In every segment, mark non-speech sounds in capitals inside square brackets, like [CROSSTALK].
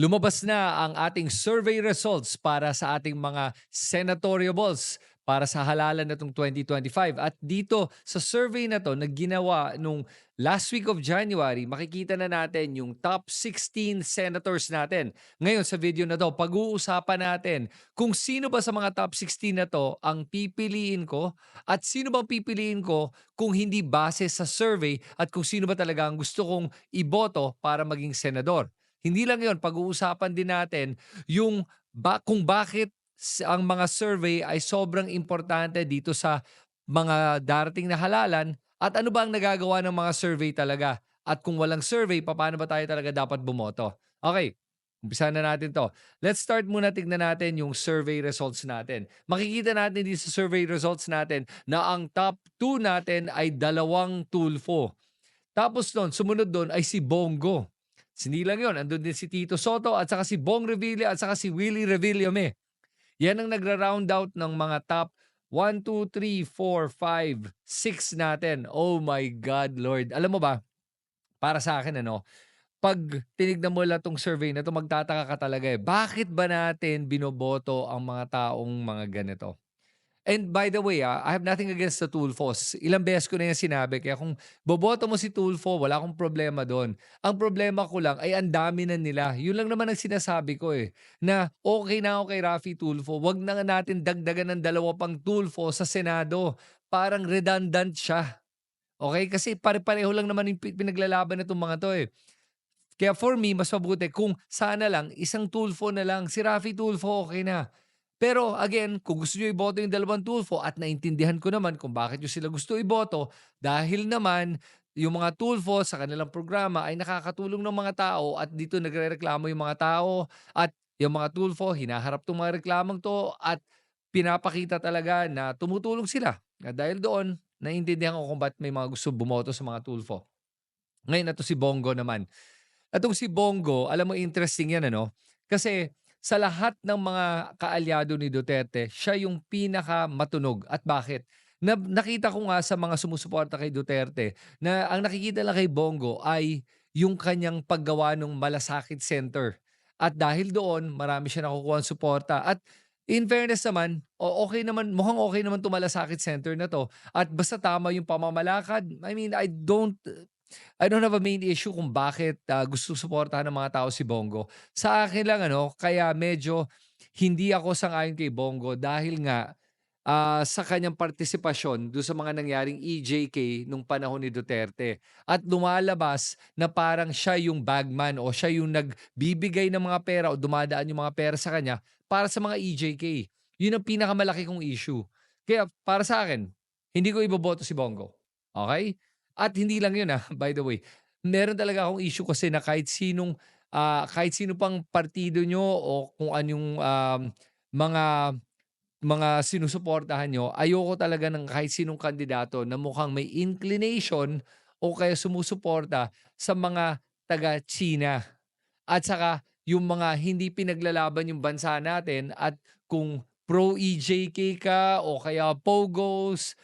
Lumabas na ang ating survey results para sa ating mga senatoriables para sa halalan na itong 2025. At dito sa survey na to na ginawa nung last week of January, makikita na natin yung top 16 senators natin. Ngayon sa video na to, pag-uusapan natin kung sino ba sa mga top 16 na to ang pipiliin ko at sino bang pipiliin ko kung hindi base sa survey at kung sino ba talaga ang gusto kong iboto para maging senador. Hindi lang yon pag-uusapan din natin yung ba, kung bakit ang mga survey ay sobrang importante dito sa mga darating na halalan at ano ba ang nagagawa ng mga survey talaga. At kung walang survey, paano ba tayo talaga dapat bumoto? Okay, umpisa na natin to. Let's start muna tignan natin yung survey results natin. Makikita natin dito sa survey results natin na ang top 2 natin ay dalawang tulfo. Tapos doon, sumunod doon ay si Bongo. Hindi lang yun. Andun din si Tito Soto at saka si Bong Revilla at saka si Willie Revillame. Yan ang nagra-round out ng mga top 1, 2, 3, 4, 5, 6 natin. Oh my God, Lord. Alam mo ba, para sa akin, ano, pag tinignan mo lang tong survey na to, magtataka ka talaga eh. Bakit ba natin binoboto ang mga taong mga ganito? And by the way, ah, I have nothing against the Tulfos. Ilang beses ko na yan sinabi. Kaya kung boboto mo si Tulfo, wala akong problema doon. Ang problema ko lang ay ang dami na nila. Yun lang naman ang sinasabi ko eh. Na okay na ako kay Rafi Tulfo. Wag na nga natin dagdagan ng dalawa pang Tulfo sa Senado. Parang redundant siya. Okay? Kasi pare-pareho lang naman yung pi- pinaglalaban na itong mga to eh. Kaya for me, mas mabuti kung sana lang isang Tulfo na lang. Si Rafi Tulfo, okay na. Pero again, kung gusto nyo iboto yung dalawang Tulfo at naintindihan ko naman kung bakit nyo sila gusto iboto dahil naman yung mga Tulfo sa kanilang programa ay nakakatulong ng mga tao at dito nagre-reklamo yung mga tao at yung mga Tulfo hinaharap tong mga reklamong to at pinapakita talaga na tumutulong sila. At dahil doon, naiintindihan ko kung ba't may mga gusto bumoto sa mga Tulfo. Ngayon, ito si Bongo naman. Itong si Bongo, alam mo interesting yan ano? Kasi sa lahat ng mga kaalyado ni Duterte, siya yung pinaka matunog. At bakit? Na, nakita ko nga sa mga sumusuporta kay Duterte na ang nakikita lang kay Bongo ay yung kanyang paggawa ng Malasakit Center. At dahil doon, marami siya nakukuha ng suporta. At in fairness naman, okay naman, mukhang okay naman itong Malasakit Center na to. At basta tama yung pamamalakad, I mean, I don't I don't have a main issue kung bakit ah, gusto suportahan ng mga tao si Bongo. Sa akin lang ano, kaya medyo hindi ako sang-ayon kay Bongo dahil nga ah, sa kanyang partisipasyon doon sa mga nangyaring EJK nung panahon ni Duterte. At lumalabas na parang siya yung bagman o siya yung nagbibigay ng mga pera o dumadaan yung mga pera sa kanya para sa mga EJK. Yun ang pinakamalaki kong issue. Kaya para sa akin, hindi ko iboboto si Bongo. Okay? At hindi lang yun ah, by the way. Meron talaga akong issue kasi na kahit sinong ah, kahit sino pang partido nyo o kung anong um, mga mga sinusuportahan nyo, ayoko talaga ng kahit sinong kandidato na mukhang may inclination o kaya sumusuporta sa mga taga-China. At saka yung mga hindi pinaglalaban yung bansa natin at kung pro-EJK ka o kaya Pogos,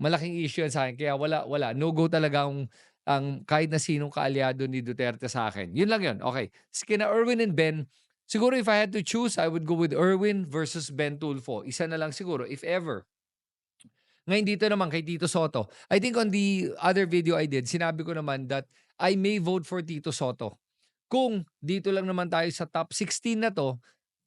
malaking issue yan sa akin. Kaya wala, wala. No-go talaga ang, ang kahit na sinong kaalyado ni Duterte sa akin. Yun lang yun. Okay. Sige na Erwin and Ben, siguro if I had to choose, I would go with Erwin versus Ben Tulfo. Isa na lang siguro, if ever. Ngayon dito naman kay Tito Soto. I think on the other video I did, sinabi ko naman that I may vote for Tito Soto. Kung dito lang naman tayo sa top 16 na to,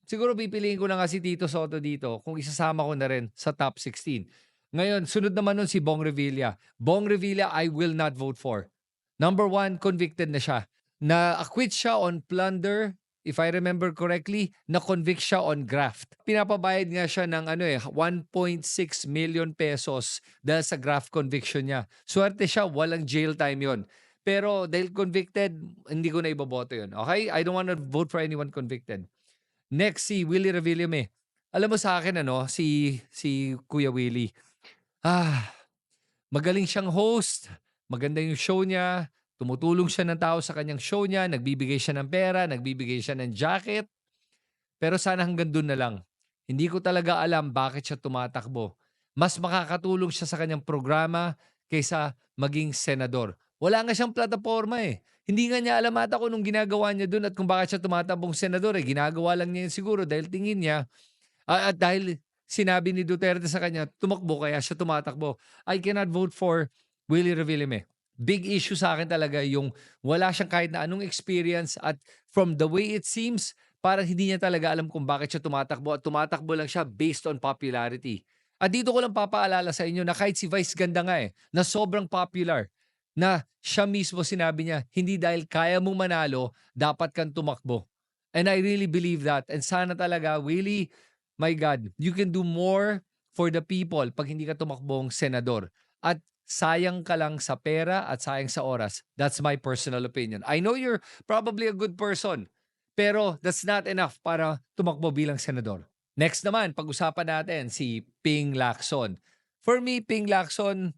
siguro pipiliin ko na nga si Tito Soto dito kung isasama ko na rin sa top 16. Ngayon, sunod naman nun si Bong Revilla. Bong Revilla, I will not vote for. Number one, convicted na siya. Na-acquit siya on plunder, if I remember correctly, na-convict siya on graft. Pinapabayad nga siya ng ano eh, 1.6 million pesos dahil sa graft conviction niya. Swerte siya, walang jail time yon. Pero dahil convicted, hindi ko na iboboto yun. Okay? I don't want to vote for anyone convicted. Next, si Willie Revillame. Alam mo sa akin, ano, si, si Kuya Willie, ah, magaling siyang host, maganda yung show niya, tumutulong siya ng tao sa kanyang show niya, nagbibigay siya ng pera, nagbibigay siya ng jacket. Pero sana hanggang doon na lang. Hindi ko talaga alam bakit siya tumatakbo. Mas makakatulong siya sa kanyang programa kaysa maging senador. Wala nga siyang plataporma eh. Hindi nga niya alam ata kung nung ginagawa niya doon at kung bakit siya tumatabong senador eh. Ginagawa lang niya yun siguro dahil tingin niya ah, at dahil sinabi ni Duterte sa kanya, tumakbo kaya siya tumatakbo. I cannot vote for Willie Revillame. Big issue sa akin talaga yung wala siyang kahit na anong experience at from the way it seems, parang hindi niya talaga alam kung bakit siya tumatakbo at tumatakbo lang siya based on popularity. At dito ko lang papaalala sa inyo na kahit si Vice ganda nga eh, na sobrang popular, na siya mismo sinabi niya, hindi dahil kaya mong manalo, dapat kang tumakbo. And I really believe that. And sana talaga, Willie, my God, you can do more for the people pag hindi ka tumakbong senador. At sayang ka lang sa pera at sayang sa oras. That's my personal opinion. I know you're probably a good person, pero that's not enough para tumakbo bilang senador. Next naman, pag-usapan natin si Ping Lacson. For me, Ping Lacson,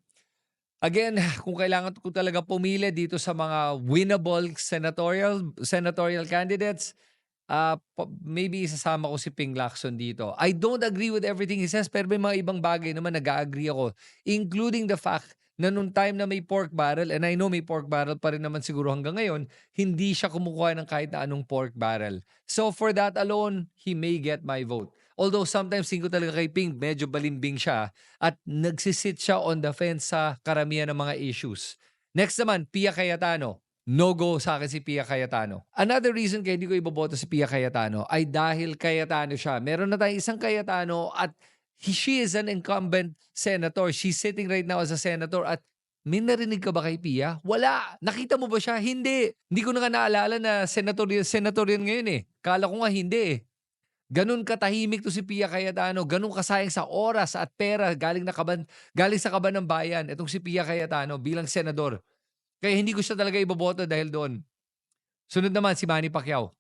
again, [LAUGHS] kung kailangan ko talaga pumili dito sa mga winnable senatorial senatorial candidates, ah, maybe isasama ko si Ping Lacson dito. I don't agree with everything he says, pero may mga ibang bagay naman nag-agree ako. Including the fact na nung time na may pork barrel, and I know may pork barrel pa rin naman siguro hanggang ngayon, hindi siya kumukuha ng kahit na anong pork barrel. So for that alone, he may get my vote. Although sometimes tingin ko talaga kay Ping, medyo balimbing siya at nagsisit siya on the fence sa karamihan ng mga issues. Next naman, Pia Cayetano. No-go sa akin si Pia Cayetano. Another reason kaya hindi ko iboboto si Pia Cayetano ay dahil Cayetano siya. Meron na tayong isang Cayetano at he, she is an incumbent senator. She's sitting right now as a senator at may narinig ka ba kay Pia? Wala. Nakita mo ba siya? Hindi. Hindi ko na nga naalala na senator, senator yan ngayon eh. Kala ko nga hindi eh. Ganun katahimik to si Pia Cayetano, ganun kasayang sa oras at pera galing na kaban, galing sa kaban ng bayan itong si Pia Cayetano bilang senador. Kaya hindi ko siya talaga iboboto dahil doon. Sunod naman si Manny Pacquiao.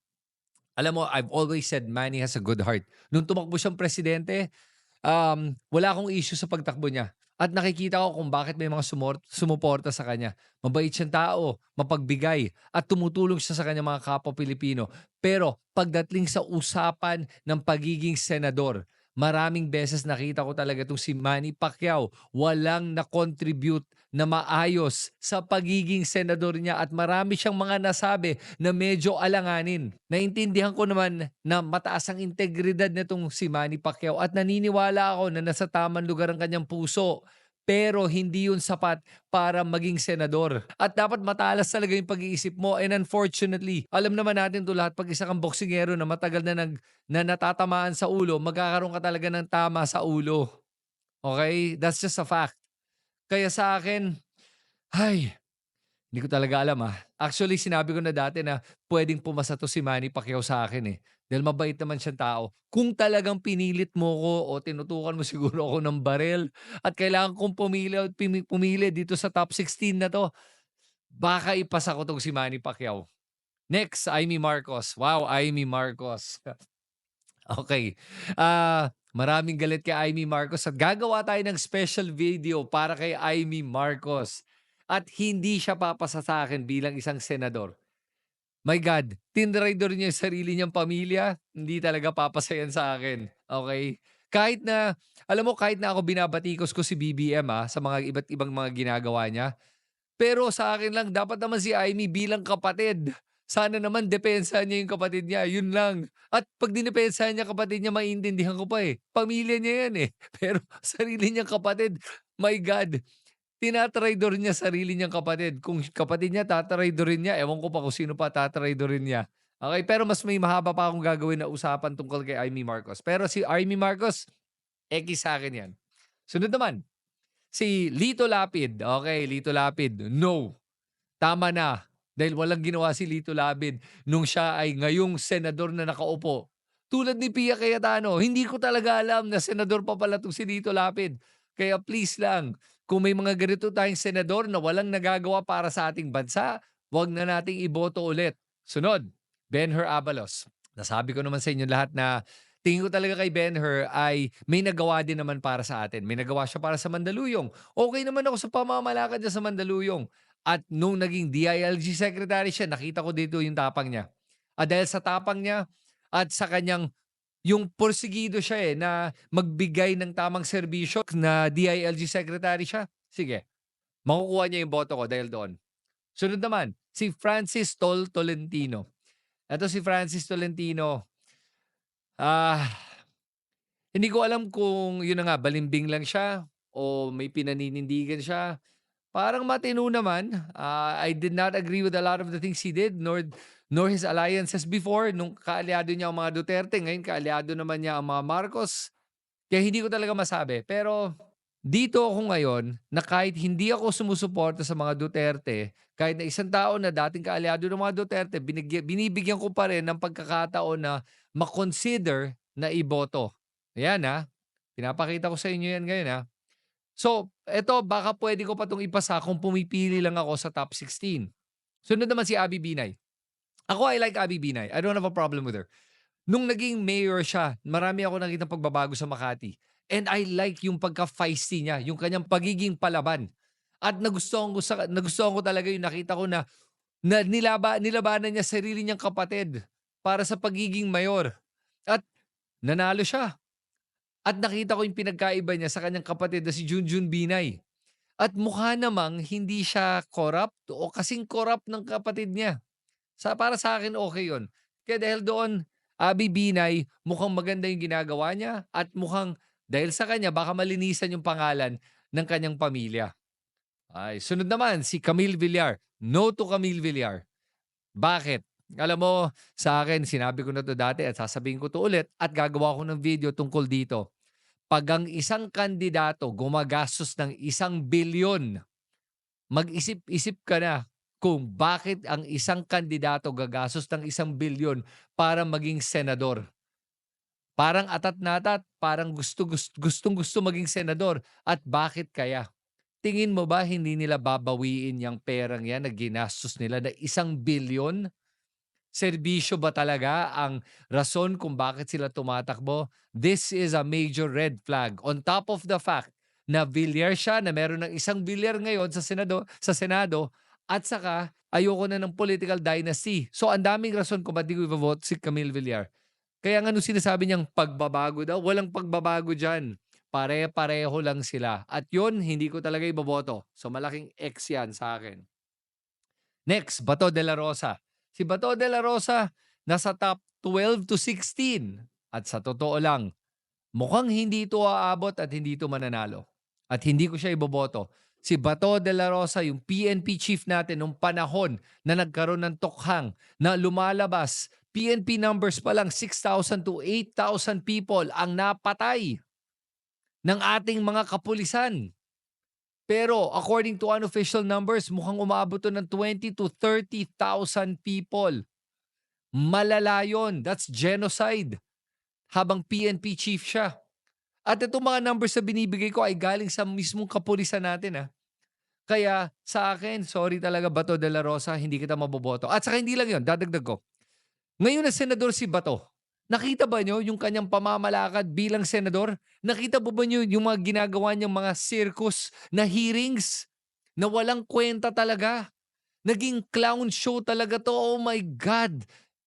Alam mo, I've always said Manny has a good heart. Nung tumakbo siyang presidente, um, wala akong issue sa pagtakbo niya. At nakikita ko kung bakit may mga sumor- sumuporta sa kanya. Mabait siyang tao, mapagbigay, at tumutulong siya sa kanyang mga kapwa Pilipino. Pero pagdating sa usapan ng pagiging senador, maraming beses nakita ko talaga itong si Manny Pacquiao walang na-contribute na maayos sa pagiging senador niya at marami siyang mga nasabi na medyo alanganin. Naintindihan ko naman na mataas ang integridad nitong si Manny Pacquiao at naniniwala ako na nasa tamang lugar ang kanyang puso. Pero hindi yun sapat para maging senador. At dapat matalas talaga yung pag-iisip mo. And unfortunately, alam naman natin to lahat pag isa kang boksingero na matagal na, nag, na natatamaan sa ulo, magkakaroon ka talaga ng tama sa ulo. Okay? That's just a fact. Kaya sa akin, ay, hindi ko talaga alam ah. Actually, sinabi ko na dati na pwedeng pumasa to si Manny Pacquiao sa akin eh. Dahil mabait naman siyang tao. Kung talagang pinilit mo ko o tinutukan mo [LAUGHS] siguro ako ng barel at kailangan kong pumili, pumili dito sa top 16 na to, baka ipasa ko tong si Manny Pacquiao. Next, Amy Marcos. Wow, Amy Marcos. [LAUGHS] okay. Ah, maraming galit kay Amy Marcos at gagawa tayo ng special video para kay Amy Marcos. At hindi siya papasa sa akin bilang isang senador. My God, tinrider niya yung sarili niyang pamilya, hindi talaga papasayan sa akin. Okay? Kahit na, alam mo, kahit na ako binabatikos ko si BBM ah, sa mga iba't ibang mga ginagawa niya, pero sa akin lang, dapat naman si Amy bilang kapatid. Sana naman depensahan niya yung kapatid niya. Yun lang. At pag dinepensahan niya kapatid niya, maiintindihan ko pa eh. Pamilya niya yan eh. [LAUGHS] Pero sarili niyang kapatid, my God, tinatraitor niya sarili niyang kapatid. Kung kapatid niya tatraidorin niya, ewan ko pa kung sino pa tatraidorin niya. Okay, pero mas may mahaba pa akong gagawin na usapan tungkol kay Amy Marcos. Pero si Amy Marcos, eki sa akin yan. Sunod naman, si Lito Lapid. Okay, Lito Lapid. No. Tama na. Dahil walang ginawa si Lito Lapid nung siya ay ngayong senador na nakaupo. Tulad ni Pia Cayetano, hindi ko talaga alam na senador pa pala itong si Lito Lapid. Kaya please lang, kung may mga ganito tayong senador na walang nagagawa para sa ating bansa, wag na nating iboto ulit. Sunod, Benher Abalos. Nasabi ko naman sa inyo lahat na tingin ko talaga kay Benher ay may nagawa din naman para sa atin. May nagawa siya para sa Mandaluyong. Okay naman ako sa pamamalakad niya sa Mandaluyong. At nung naging DILG secretary siya, nakita ko dito yung tapang niya. At dahil sa tapang niya at sa kanyang yung porsigido siya eh na magbigay ng tamang serbisyo na DILG secretary siya. Sige. Makukuha niya yung boto ko dahil doon. Sunod naman, si Francis Tol Tolentino. Ito si Francis Tolentino. Ah, hindi ko alam kung yun na nga, balimbing lang siya o may pinaninindigan siya. Parang matino naman. Ah, I did not agree with a lot of the things he did nor nor his alliances before nung kaalyado niya ang mga Duterte, ngayon kaalyado naman niya ang mga Marcos. Kaya hindi ko talaga masabi. Pero dito ako ngayon na kahit hindi ako sumusuporta sa mga Duterte, kahit na isang tao na dating kaalyado ng mga Duterte, binigyan, binibigyan ko pa rin ng pagkakataon na makonsider na iboto. Ayan ha. Pinapakita ko sa inyo yan ngayon ha. So, eto, baka pwede ko pa itong ipasa kung pumipili lang ako sa top 16. Sunod naman si Abby Binay. Ako, I like Abby Binay. I don't have a problem with her. Nung naging mayor siya, marami ako nakita pagbabago sa Makati. And I like yung pagka-feisty niya, yung kanyang pagiging palaban. At nagustuhan ko, sa, nagustuhan ko talaga yung nakita ko na, na nilaba, nilabanan niya sarili niyang kapatid para sa pagiging mayor. At nanalo siya. At nakita ko yung pinagkaiba niya sa kanyang kapatid na si Junjun Binay. At mukha namang hindi siya corrupt o kasing corrupt ng kapatid niya. Sa, para sa akin, okay yon. Kaya dahil doon, Abi Binay, mukhang maganda yung ginagawa niya at mukhang dahil sa kanya, baka malinisan yung pangalan ng kanyang pamilya. Ay, sunod naman, si Camille Villar. No to Camille Villar. Bakit? Alam mo, sa akin, sinabi ko na to dati at sasabihin ko to ulit at gagawa ko ng video tungkol dito. Pag ang isang kandidato gumagastos ng isang bilyon, mag-isip-isip ka na kung bakit ang isang kandidato gagastos ng isang bilyon para maging senador. Parang atat na atat, parang gusto, gusto, gustong gusto maging senador. At bakit kaya? Tingin mo ba hindi nila babawiin yung perang yan na ginastos nila na isang bilyon? Serbisyo ba talaga ang rason kung bakit sila tumatakbo? This is a major red flag. On top of the fact na Villar siya, na meron ng isang Villar ngayon sa Senado, sa Senado at saka ayoko na ng political dynasty. So ang daming rason kung ba't di ko i-vote si Camille Villar. Kaya nga nung sinasabi niyang pagbabago daw, walang pagbabago dyan. Pare-pareho lang sila. At yun, hindi ko talaga iboboto. So malaking X yan sa akin. Next, Bato de la Rosa. Si Bato de la Rosa, nasa top 12 to 16. At sa totoo lang, mukhang hindi ito aabot at hindi ito mananalo. At hindi ko siya iboboto. Si Bato de la Rosa, yung PNP chief natin nung panahon na nagkaroon ng tokhang na lumalabas PNP numbers pa lang 6,000 to 8,000 people ang napatay ng ating mga kapulisan. Pero according to unofficial numbers, mukhang umabot to ng 20 to 30,000 people. Malala yun. That's genocide. Habang PNP chief siya. At itong mga numbers na binibigay ko ay galing sa mismong kapulisan natin. Ha? Kaya sa akin, sorry talaga Bato de la Rosa, hindi kita maboboto. At saka hindi lang yun, dadagdag ko. Ngayon na senador si Bato, nakita ba nyo yung kanyang pamamalakad bilang senador? Nakita ba ba nyo yung mga ginagawa niyang mga circus na hearings na walang kwenta talaga? Naging clown show talaga to. Oh my God!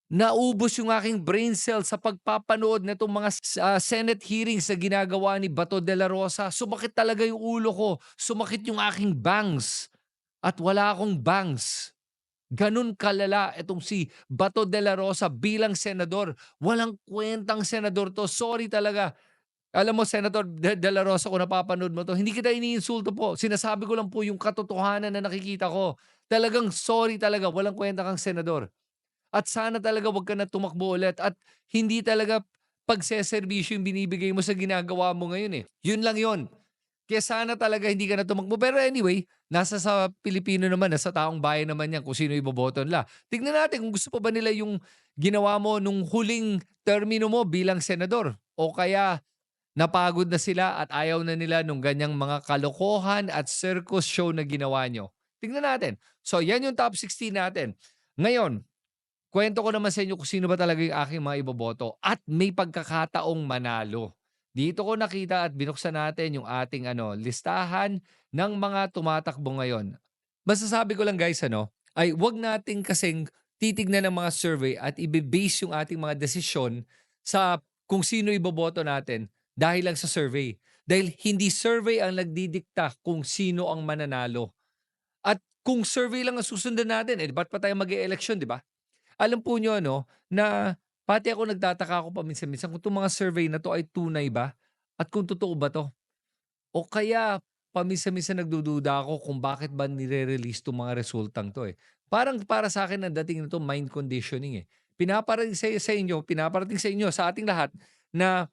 Naubos yung aking brain cell sa pagpapanood na itong mga uh, Senate hearings na ginagawa ni Bato de la Rosa. Sumakit talaga yung ulo ko. Sumakit yung aking bangs. At wala akong bangs. Ganun kalala itong si Bato de la Rosa bilang senador. Walang kwentang senador to. Sorry talaga. Alam mo, Senator de, de la Rosa, kung napapanood mo to, hindi kita iniinsulto po. Sinasabi ko lang po yung katotohanan na nakikita ko. Talagang sorry talaga. Walang kwenta kang senador. At sana talaga wag ka na tumakbo ulit. At hindi talaga pagseservisyo yung binibigay mo sa ginagawa mo ngayon eh. Yun lang yun. Kaya sana talaga hindi ka na tumakbo. Pero anyway, nasa sa Pilipino naman, nasa taong bayan naman yan kung sino iboboto nila. Tignan natin kung gusto pa ba nila yung ginawa mo nung huling termino mo bilang senador. O kaya napagod na sila at ayaw na nila nung ganyang mga kalokohan at circus show na ginawa nyo. Tingnan natin. So yan yung top 16 natin. Ngayon, Kwento ko naman sa inyo kung sino ba talaga yung aking mga iboboto at may pagkakataong manalo. Dito ko nakita at binuksan natin yung ating ano, listahan ng mga tumatakbo ngayon. Masasabi ko lang guys ano, ay wag nating kasing titignan ng mga survey at i-base yung ating mga desisyon sa kung sino iboboto natin dahil lang sa survey. Dahil hindi survey ang nagdidikta kung sino ang mananalo. At Kung survey lang ang susundan natin, eh, ba't pa tayo mag-e-eleksyon, 'di ba? Alam po niyo ano, na pati ako nagtataka ako paminsan-minsan kung 'tong mga survey na 'to ay tunay ba at kung totoo ba 'to. O kaya paminsan-minsan nagdududa ako kung bakit ba nire-release 'tong mga resultang 'to, eh. Parang para sa akin ang dating nito mind conditioning, eh. Pinaparating sa sa inyo, pinaparating sa inyo, sa ating lahat na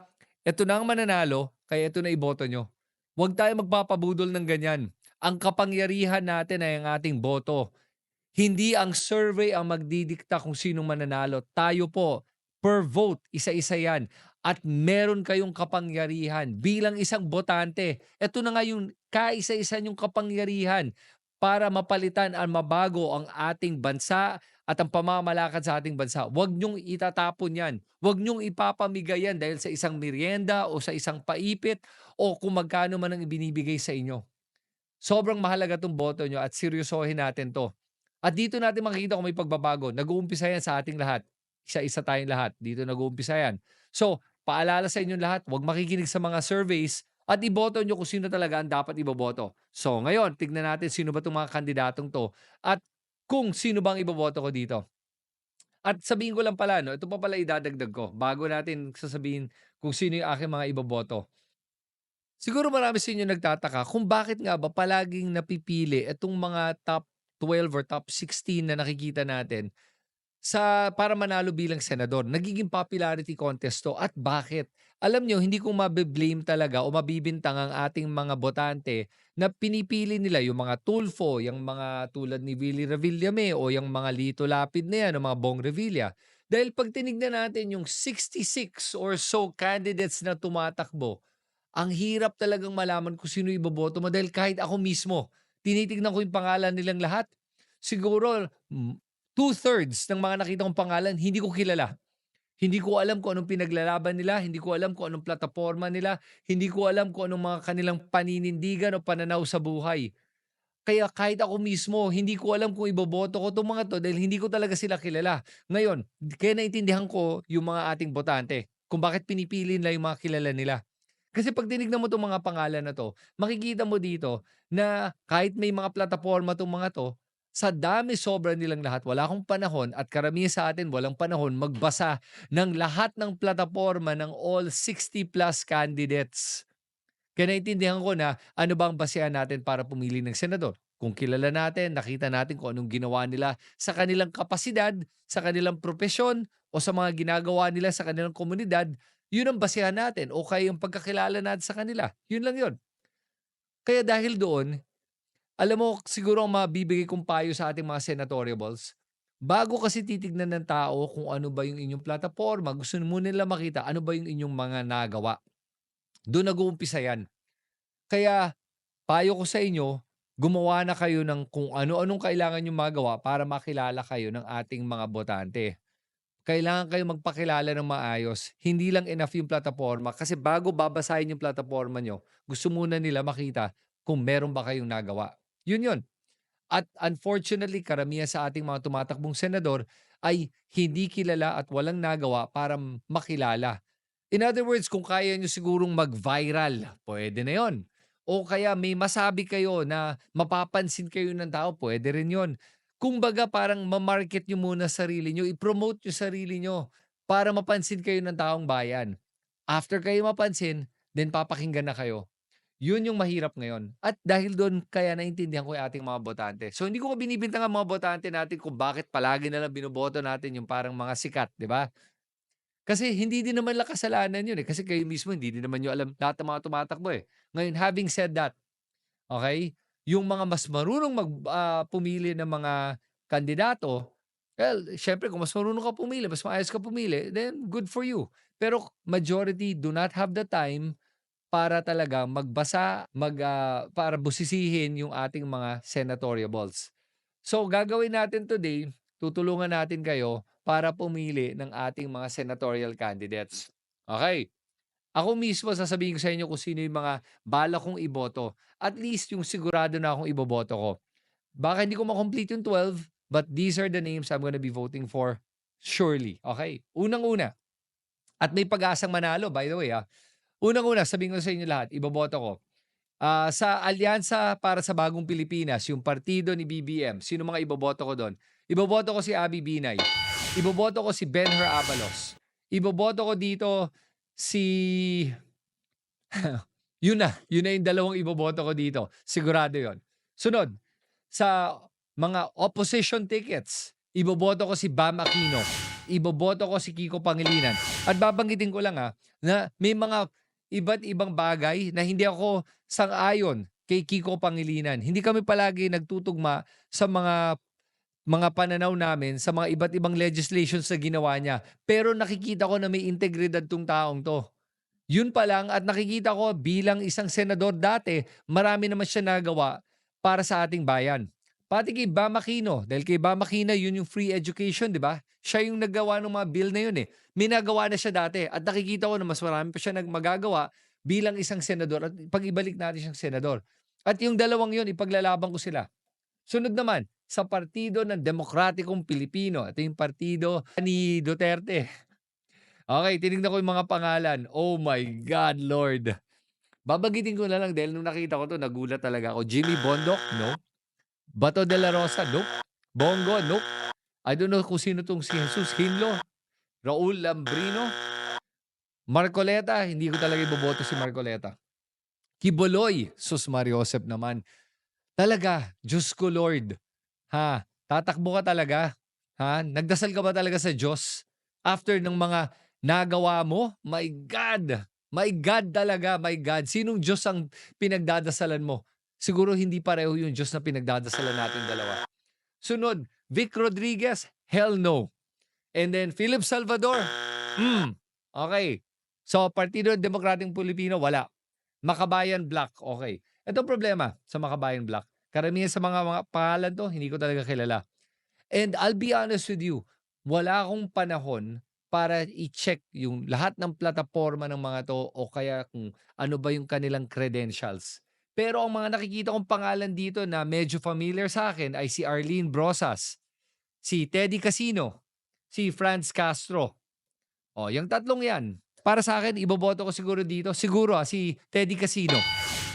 eto na ang mananalo, kaya eto na iboto nyo. Huwag tayo magpapabudol ng ganyan. Ang kapangyarihan natin ay ang ating boto. Hindi ang survey ang magdidikta kung sinong mananalo. Tayo po, per vote, isa-isa yan. At meron kayong kapangyarihan bilang isang botante. Ito na nga yung kaisa-isa yung kapangyarihan para mapalitan at mabago ang ating bansa at ang pamamalakad sa ating bansa. Huwag niyong itatapon yan. Huwag niyong ipapamigay yan dahil sa isang merienda o sa isang paipit o kung magkano man ang ibinibigay sa inyo. Sobrang mahalaga itong boto nyo at seryosohin natin to. At dito natin makikita kung may pagbabago. Nag-uumpisa yan sa ating lahat. Isa-isa tayong lahat. Dito nag-uumpisa yan. So, paalala sa inyong lahat, huwag makikinig sa mga surveys at iboto nyo kung sino talaga ang dapat iboboto. So, ngayon, tignan natin sino ba itong mga kandidatong to at kung sino bang iboboto ko dito. At sabihin ko lang pala, no, ito pa pala idadagdag ko bago natin sasabihin kung sino yung aking mga iboboto. Siguro marami sa inyo nagtataka kung bakit nga ba palaging napipili itong mga top 12 or top 16 na nakikita natin sa para manalo bilang senador. Nagiging popularity contest to at bakit? Alam nyo, hindi ko mabe-blame talaga o mabibintang ang ating mga botante na pinipili nila yung mga Tulfo, yung mga tulad ni Willie Revillame o yung mga Lito Lapid na yan o mga Bong Revilla. Dahil pag tinignan natin yung 66 or so candidates na tumatakbo, ang hirap talagang malaman kung sino iboboto mo dahil kahit ako mismo, tinitignan ko yung pangalan nilang lahat. Siguro, two-thirds ng mga nakita kong pangalan, hindi ko kilala. Hindi ko alam kung anong pinaglalaban nila, hindi ko alam kung anong plataforma nila, hindi ko alam kung anong mga kanilang paninindigan o pananaw sa buhay. Kaya kahit ako mismo, hindi ko alam kung iboboto ko itong mga to dahil hindi ko talaga sila kilala. Ngayon, kaya naintindihan ko yung mga ating botante kung bakit pinipili nila yung mga kilala nila. Kasi pag tinignan mo itong mga pangalan na to, makikita mo dito na kahit may mga plataforma itong mga to, sa dami sobra nilang lahat, wala akong panahon at karamihan sa atin walang panahon magbasa ng lahat ng plataforma ng all 60 plus candidates. Kaya naintindihan ko na ano ba ang basehan natin para pumili ng senador. Kung kilala natin, nakita natin kung anong ginawa nila sa kanilang kapasidad, sa kanilang propesyon, o sa mga ginagawa nila sa kanilang komunidad, yun ang basehan natin o kaya yung pagkakilala natin sa kanila. Yun lang yun. Kaya dahil doon, alam mo, siguro ang mabibigay kong payo sa ating mga senatoriables, bago kasi titignan ng tao kung ano ba yung inyong plataforma, gusto mo nila makita ano ba yung inyong mga nagawa. Doon nag-uumpisa yan. Kaya, payo ko sa inyo, gumawa na kayo ng kung ano-anong kailangan yung magawa para makilala kayo ng ating mga botante. Kailangan kayo magpakilala ng maayos. Hindi lang enough yung plataforma kasi bago babasahin yung plataforma nyo, gusto muna nila makita kung meron ba kayong nagawa. Yun yun. At unfortunately, karamihan sa ating mga tumatakbong senador ay hindi kilala at walang nagawa para makilala. In other words, kung kaya nyo sigurong mag-viral, pwede na yon. O kaya may masabi kayo na mapapansin kayo ng tao, pwede rin yon. Kung baga parang mamarket nyo muna sarili nyo, i-promote nyo sarili nyo para mapansin kayo ng taong bayan. After kayo mapansin, then papakinggan na kayo. Yun yung mahirap ngayon. At dahil doon, kaya naintindihan ko yung ating mga botante. So, hindi ko binibintang ang mga botante natin kung bakit palagi na lang binoboto natin yung parang mga sikat, di ba? Kasi hindi din naman lang kasalanan yun eh. Kasi kayo mismo, hindi din naman nyo alam lahat ng mga tumatakbo eh. Ngayon, having said that, okay, yung mga mas marunong mag, ah, pumili ng mga kandidato, well, syempre kung mas marunong ka pumili, mas maayos ka pumili, then good for you. Pero majority do not have the time para talaga magbasa, mag, ah, para busisihin yung ating mga senatoriables. So gagawin natin today, tutulungan natin kayo para pumili ng ating mga senatorial candidates. Okay. Ako mismo sasabihin ko sa inyo kung sino yung mga bala kong iboto. At least yung sigurado na akong iboboto ko. Baka hindi ko makomplete yung 12, but these are the names I'm gonna be voting for surely. Okay? Unang-una. At may pag-asang manalo, by the way. Ah. Unang-una, sabihin ko sa inyo lahat, iboboto ko. Ah, sa Alyansa para sa Bagong Pilipinas, yung partido ni BBM, sino mga iboboto ko doon? Iboboto ko si Abby Binay. Iboboto ko si Benher Abalos. Iboboto ko dito si [LAUGHS] yun na, yun na yung dalawang iboboto ko dito. Sigurado yon. Sunod, sa mga opposition tickets, iboboto ko si Bam Aquino. Iboboto ko si Kiko Pangilinan. At babanggitin ko lang ha, na may mga iba't ibang bagay na hindi ako sang-ayon kay Kiko Pangilinan. Hindi kami palagi nagtutugma sa mga mga pananaw namin sa mga iba't ibang legislations na ginawa niya. Pero nakikita ko na may integridad tong taong to. Yun pa lang at nakikita ko bilang isang senador dati, marami naman siya nagawa para sa ating bayan. Pati kay Bam Aquino, dahil kay Bam yun yung free education, di ba? Siya yung naggawa ng mga bill na yun eh. May nagawa na siya dati at nakikita ko na mas marami pa siya nagmagagawa bilang isang senador at pag-ibalik natin siyang senador. At yung dalawang yun, ipaglalaban ko sila. Sunod naman, sa Partido ng Demokratikong Pilipino. Ito yung partido ni Duterte. Okay, tinignan ko yung mga pangalan. Oh my God, Lord. Babagitin ko na lang dahil nung nakita ko to, nagulat talaga ako. Jimmy Bondoc, no. Bato de la Rosa, nope. Bongo, nope. I don't know kung sino tong si Jesus Hinlo. Raul Lambrino. Marcoleta, hindi ko talaga iboboto si Marcoleta. Kiboloy, sus Mariosep naman. Talaga, Diyos ko Lord. Ha, tatakbo ka talaga? Ha? Nagdasal ka ba talaga sa Diyos? After ng mga nagawa mo? My God! My God talaga, my God. Sinong Diyos ang pinagdadasalan mo? Siguro hindi pareho yung Diyos na pinagdadasalan natin dalawa. Sunod, Vic Rodriguez, hell no. And then Philip Salvador, hmm, okay. So, Partido Demokrateng Pilipino, wala. Makabayan Black, okay. Ito problema sa Makabayan Black. Karamihan sa mga, mga pangalan to, hindi ko talaga kilala. And I'll be honest with you, wala akong panahon para i-check yung lahat ng plataforma ng mga to o kaya kung ano ba yung kanilang credentials. Pero ang mga nakikita kong pangalan dito na medyo familiar sa akin ay si Arlene Brosas, si Teddy Casino, si Franz Castro. O, yung tatlong yan. Para sa akin, iboboto ko siguro dito. Siguro ah, si Teddy Casino.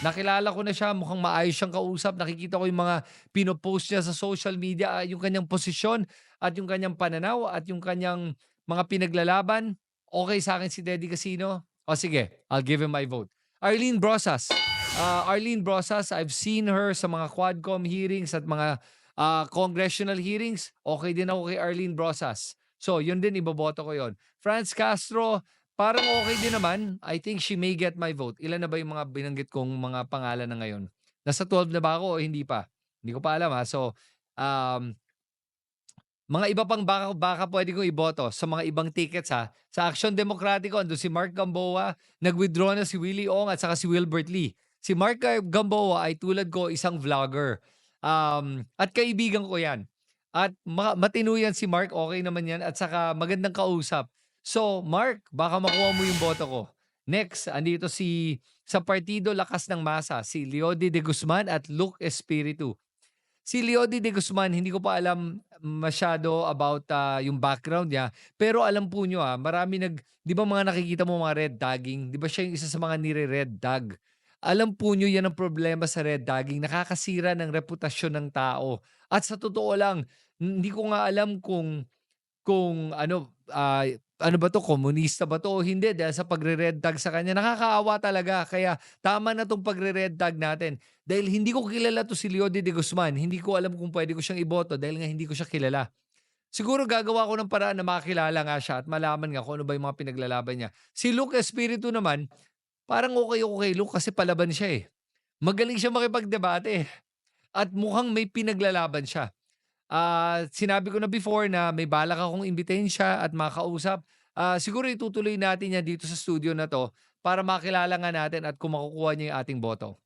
Nakilala ko na siya, mukhang maayos siyang kausap. Nakikita ko yung mga pinopost niya sa social media, ah, yung kanyang posisyon at yung kanyang pananaw at yung kanyang mga pinaglalaban. Okay sa akin si Teddy Casino. O sige, I'll give him my vote. Arlene Brosas. Uh, Arlene Brosas, I've seen her sa mga Quadcom hearings at mga uh, congressional hearings. Okay din ako kay Arlene Brosas. So, yun din, iboboto ko yon. Franz Castro, parang okay din naman. I think she may get my vote. Ilan na ba yung mga binanggit kong mga pangalan na ngayon? Nasa 12 na ba ako o hindi pa? Hindi ko pa alam ha. So, um, mga iba pang baka, baka pwede kong iboto sa mga ibang tickets ha. Sa Action Demokratiko, ando si Mark Gamboa, nag-withdraw na si Willie Ong at saka si Wilbert Lee. Si Mark Gamboa ay tulad ko isang vlogger. Um, at kaibigan ko yan. At ma- matino yan si Mark, okay naman yan. At saka magandang kausap. So, Mark, baka makuha mo yung boto ko. Next, andito si sa Partido Lakas ng Masa, si Leody de Guzman at Luke Espiritu. Si Leody de Guzman, hindi ko pa alam masyado about uh, yung background niya. Pero alam po nyo ah, marami nag, di ba mga nakikita mo mga red tagging? Di ba siya yung isa sa mga nire-red tag? Alam po nyo yan ang problema sa red tagging. Nakakasira ng reputasyon ng tao. At sa totoo lang, hindi ko nga alam kung kung ano uh, ano ba to, komunista ba to o hindi dahil sa pagre-red tag sa kanya. Nakakaawa talaga. Kaya tama na tong pagre-red tag natin. Dahil hindi ko kilala to si Leody de Guzman. Hindi ko alam kung pwede ko siyang iboto dahil nga hindi ko siya kilala. Siguro gagawa ko ng paraan na makakilala nga siya at malaman nga kung ano ba yung mga pinaglalaban niya. Si Luke Espiritu naman, parang okay okay Luke kasi palaban siya eh. Magaling siya makipagdebate At mukhang may pinaglalaban siya. Ah, sinabi ko na before na may balak akong imbitahin siya at makausap. Ah, siguro itutuloy natin yan dito sa studio na 'to para makilala nga natin at kung makukuha niya yung ating boto.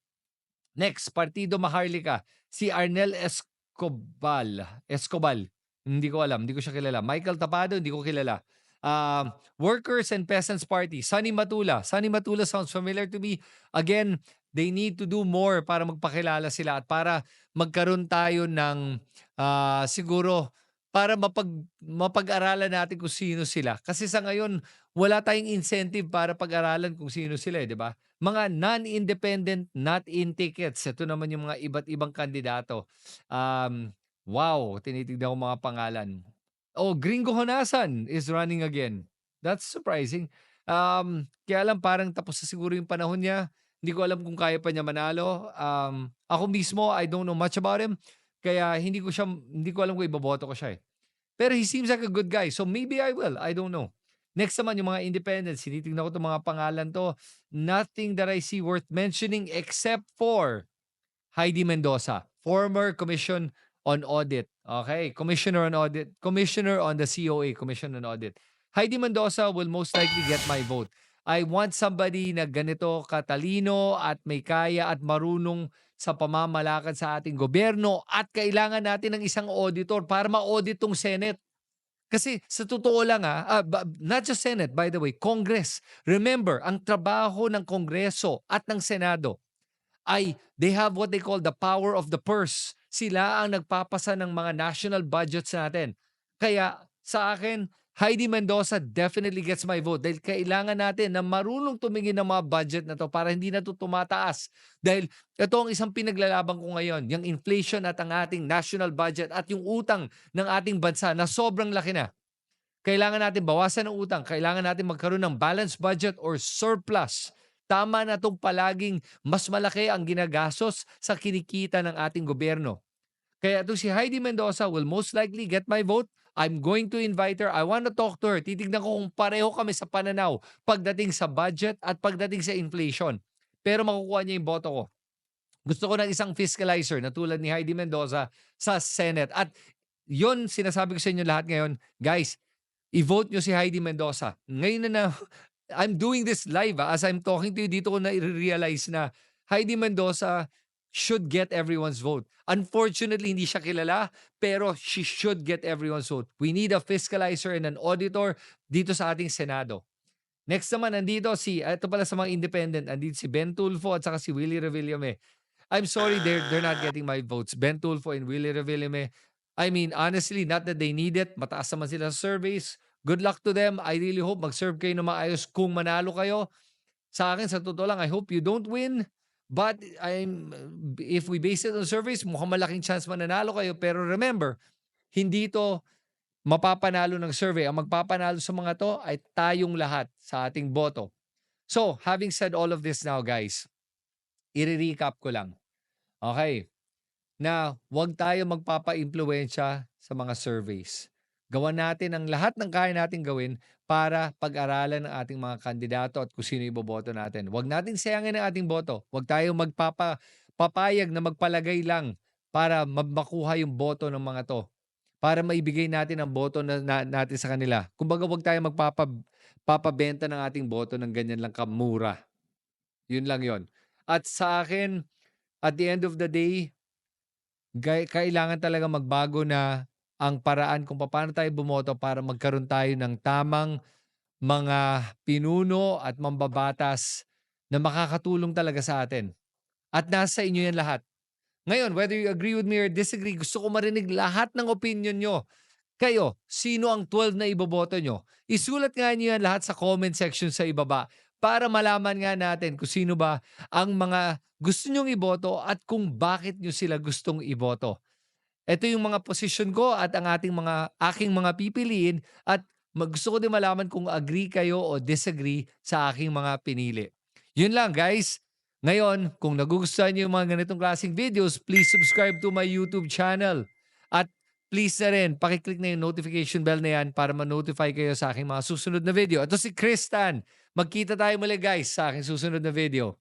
Next, Partido Maharlika, si Arnel Escobal. Escobal. Hindi ko alam, hindi ko siya kilala. Michael Tapado, hindi ko kilala. Um, Workers and Peasants Party, Sunny Matula. Sunny Matula sounds familiar to me. Again, they need to do more para magpakilala sila at para magkaroon tayo ng uh, siguro para mapag mapag-aralan natin kung sino sila. Kasi sa ngayon, wala tayong incentive para pag-aralan kung sino sila, eh, 'di ba? Mga non-independent, not in tickets. Ito naman yung mga iba't ibang kandidato. Um, wow, tinitignan ko mga pangalan. Oh, Gringo Honasan is running again. That's surprising. Um, kaya lang parang tapos na siguro yung panahon niya. Hindi ko alam kung kaya pa niya manalo. Um, ako mismo, I don't know much about him. Kaya hindi ko siya hindi ko alam kung iboboto ko siya eh. Pero he seems like a good guy. So maybe I will. I don't know. Next naman yung mga independents. Tinitingnan ko itong mga pangalan to. Nothing that I see worth mentioning except for Heidi Mendoza, former Commission on Audit. Okay, Commissioner on Audit, Commissioner on the COA, Commission on Audit. Heidi Mendoza will most likely get my vote. I want somebody na ganito katalino at may kaya at marunong sa pamamalakad sa ating gobyerno at kailangan natin ng isang auditor para ma-audit tong Senate. Kasi sa totoo lang ah, ah, ba- not just Senate, by the way, Congress. Remember, ang trabaho ng Kongreso at ng Senado ay they have what they call the power of the purse. Sila ang nagpapasa ng mga national budgets natin. Kaya sa akin, Heidi Mendoza definitely gets my vote dahil kailangan natin na marunong tumingin ng mga budget na to para hindi na to tumataas. Dahil ito ang isang pinaglalaban ko ngayon, yung inflation at ang ating national budget at yung utang ng ating bansa na sobrang laki na. Kailangan natin bawasan ng utang, kailangan natin magkaroon ng balanced budget or surplus. Tama na itong palaging mas malaki ang ginagastos sa kinikita ng ating gobyerno. Kaya ito si Heidi Mendoza will most likely get my vote. I'm going to invite her. I want to talk to her. Titignan ko kung pareho kami sa pananaw pagdating sa budget at pagdating sa inflation. Pero makukuha niya yung boto ko. Gusto ko ng isang fiscalizer na tulad ni Heidi Mendoza sa Senate. At yon sinasabi ko sa inyo lahat ngayon, guys, i-vote nyo si Heidi Mendoza. Ngayon na na, I'm doing this live ah, as I'm talking to you, dito ko na i-realize na Heidi Mendoza should get everyone's vote. Unfortunately, hindi siya kilala, pero she should get everyone's vote. We need a fiscalizer and an auditor dito sa ating Senado. Next naman, nandito si, ito pala sa mga independent, nandito si Ben Tulfo at saka si Willie Revillame. I'm sorry, they're, they're not getting my votes. Ben Tulfo and Willie Revillame. I mean, honestly, not that they need it. Mataas naman sila sa surveys. Good luck to them. I really hope mag-serve kayo na maayos kung manalo kayo. Sa akin, sa totoo lang, I hope you don't win. But I'm if we base it on surveys, mukhang malaking chance mananalo kayo. Pero remember, hindi to mapapanalo ng survey. Ang magpapanalo sa mga to ay tayong lahat sa ating boto. So, having said all of this now, guys, i-recap ko lang. Okay. Na huwag tayo magpapa-impluensya sa mga surveys. Gawan natin ang lahat ng kaya natin gawin para pag-aralan ng ating mga kandidato at kung sino iboboto natin. Huwag natin sayangin ang ating boto. Huwag tayo magpapa papayag na magpalagay lang para ma- makuha yung boto ng mga to. Para maibigay natin ang boto na, na- natin sa kanila. Kumbaga huwag tayo magpapa papabenta ng ating boto ng ganyan lang kamura. Yun lang yon. At sa akin, at the end of the day, kailangan talaga magbago na ang paraan kung paano tayo bumoto para magkaroon tayo ng tamang mga pinuno at mambabatas na makakatulong talaga sa atin. At nasa inyo yan lahat. Ngayon, whether you agree with me or disagree, gusto ko marinig lahat ng opinion nyo. Kayo, sino ang 12 na iboboto nyo? Isulat nga nyo yan lahat sa comment section sa ibaba para malaman nga natin kung sino ba ang mga gusto nyong iboto at kung bakit nyo sila gustong iboto. Ito yung mga position ko at ang ating mga aking mga pipiliin at gusto ko din malaman kung agree kayo o disagree sa aking mga pinili. Yun lang guys. Ngayon, kung nagugustuhan niyo yung mga ganitong klaseng videos, please subscribe to my YouTube channel. At please na rin, pakiclick na yung notification bell na yan para ma-notify kayo sa aking mga susunod na video. Ito si Kristan. Magkita tayo muli guys sa aking susunod na video.